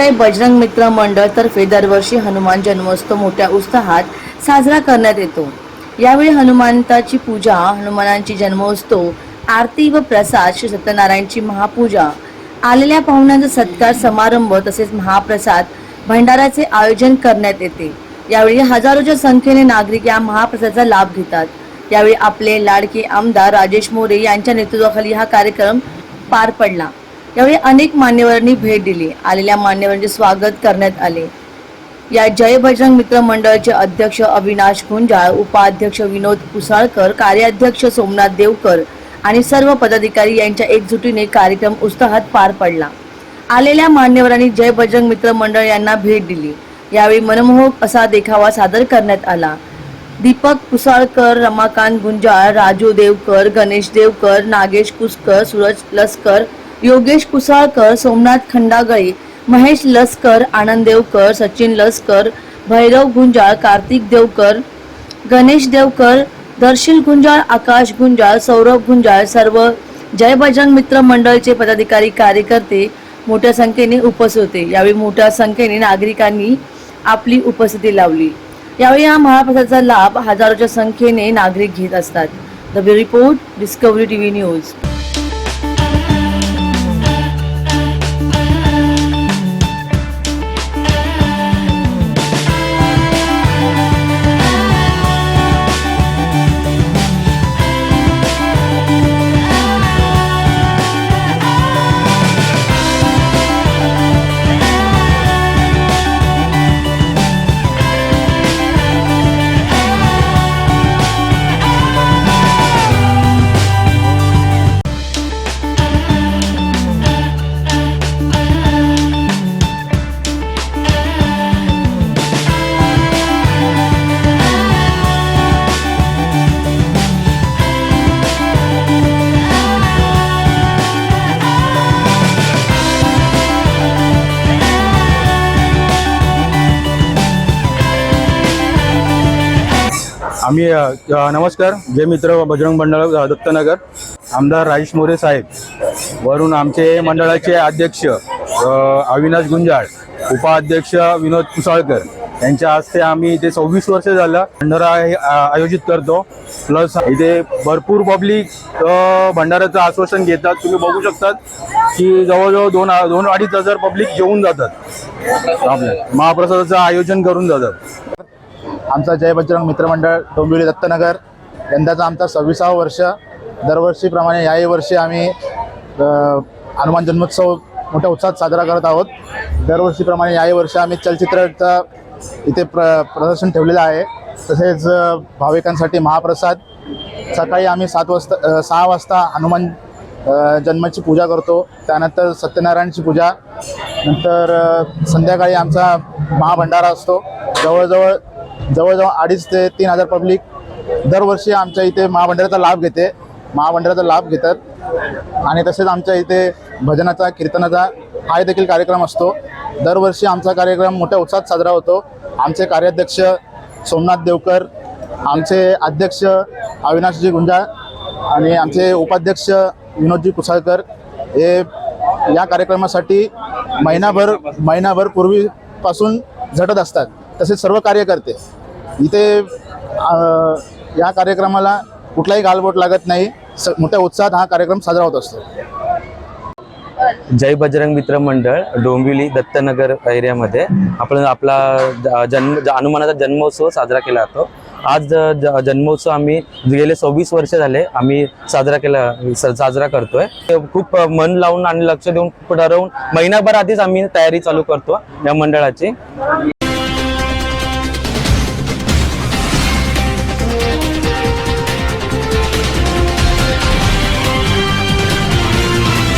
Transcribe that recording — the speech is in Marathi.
जय बजरंग मित्र मंडळ तर्फे दरवर्षी हनुमान जन्मोत्सव मोठ्या उत्साहात साजरा करण्यात येतो. यावेळी हनुमंताची पूजा हनुमानांची जन्मोत्सव आरती व प्रसाद श्री सत्यनारायणची महापूजा आलेल्या पाहुण्यांचा सत्कार समारंभ तसेच महाप्रसाद भंडाराचे आयोजन करण्यात येते. यावेळी हजारोच्या संख्येने नागरिक या महाप्रसादाचा लाभ घेतात. यावेळी आपले लाडके आमदार राजेश मोरे यांच्या नेतृत्वाखाली हा कार्यक्रम पार पडला. यावेळी अनेक मान्यवरांनी भेट दिली. आलेल्या मान्यवरांचे स्वागत करण्यात आले. या जय बजरंग मित्र मंडळाचे अध्यक्ष अविनाश गुंजाळ उपाध्यक्ष विनोद कुसाळकर कार्याध्यक्ष सोमनाथ देवकर आणि सर्व पदाधिकारी यांच्या एकजुटीने कार्यक्रम उत्साहात पार पडला. आलेल्या मान्यवरांनी जय बजरंग मित्र मंडळ यांना भेट दिली. यावेळी मनमोहक असा देखावा सादर करण्यात आला. दीपक कुसाळकर रमाकांत गुंजाळ राजू देवकर गणेश देवकर नागेश कुसकर सूरज लस्कर योगेश कुसाळकर सोमनाथ खंडागळे महेश लस्कर आनंद देवकर सचिन लस्कर भैरव गुंजाळ कार्तिक देवकर गणेश देवकर दर्शिल गुंजाळ आकाश गुंजाळ सौरभ गुंजाळ सर्व जय बजरंग मित्र मंडळचे पदाधिकारी कार्यकर्ते मोठ्या संख्येने उपस्थित होते. यावेळी मोठ्या संख्येने नागरिकांनी आपली उपस्थिती लावली. यावेळी या महाप्रसादाचा लाभ हजारोच्या संख्येने नागरिक घेत असतात. The report discovery TV news आम्ही नमस्कार. जय मित्र बजरंग मंडळ दत्तनगर आमदार राजेश मोरे साहेब वरून आमचे मंडळाचे अध्यक्ष अविनाश गुंजाळ उपाध्यक्ष विनोद कुसाळकर यांच्या हस्ते आम्ही इथे सव्वीस वर्ष झालं भंडारा हे, आयोजित करतो. प्लस इथे भरपूर पब्लिक भंडाऱ्याचं आश्वासन घेतात. तुम्ही बघू शकतात की जवळजवळ दोन दोन अडीच हजार पब्लिक जेवून जातात. आपल्या महाप्रसादाचं आयोजन करून जातात. आमचा जय बजरंग मित्रमंडळ डोंबिवली दत्तनगर. यंदाचा आमचा सव्वीसावं वर्ष. दरवर्षीप्रमाणे याही वर्षी आम्ही हनुमान जन्मोत्सव मोठ्या उत्साहात साजरा करत आहोत. दरवर्षीप्रमाणे याही वर्षी आम्ही चलचित्राचं इथे प्र प्रदर्शन ठेवलेलं आहे. तसेच भाविकांसाठी महाप्रसाद. सकाळी आम्ही सात वाजता सहा वाजता हनुमान जन्माची पूजा करतो. त्यानंतर सत्यनारायणची पूजा. नंतर संध्याकाळी आमचा महाभंडारा असतो. जवळजवळ जवळजवळ अडीच ते तीन हजार पब्लिक दरवर्षी आमच्या इथे महामंडळाचा लाभ घेते. महामंडळाचा लाभ घेतात. आणि तसेच आमच्या इथे भजनाचा कीर्तनाचा हा देखील कार्यक्रम असतो. दरवर्षी आमचा कार्यक्रम मोठ्या उत्साहात साजरा होतो. आमचे कार्याध्यक्ष सोमनाथ देवकर आमचे अध्यक्ष अविनाशजी गुंजाळ आणि आमचे उपाध्यक्ष विनोदजी कुसाळकर हे या कार्यक्रमासाठी महिनाभर महिनाभर पूर्वीपासून झटत असतात. तसेच सर्व कार्यकर्ते इथे या कार्यक्रमाला कुठलाही गालबोट लागत नाही. मोठ्या उत्साहात हा कार्यक्रम साजरा होत असतो. जय बजरंग मित्र मंडळ डोंबिवली दत्तनगर एरियामध्ये आपण आपला जन्म हनुमानाचा जन्मोत्सव साजरा केला जातो. आज जन्मोत्सव आम्ही गेले सव्वीस वर्ष झाले आम्ही साजरा केला साजरा करतोय. खूप मन लावून आणि लक्ष देऊन ठरवून महिनाभर आधीच आम्ही तयारी चालू करतो या मंडळाची.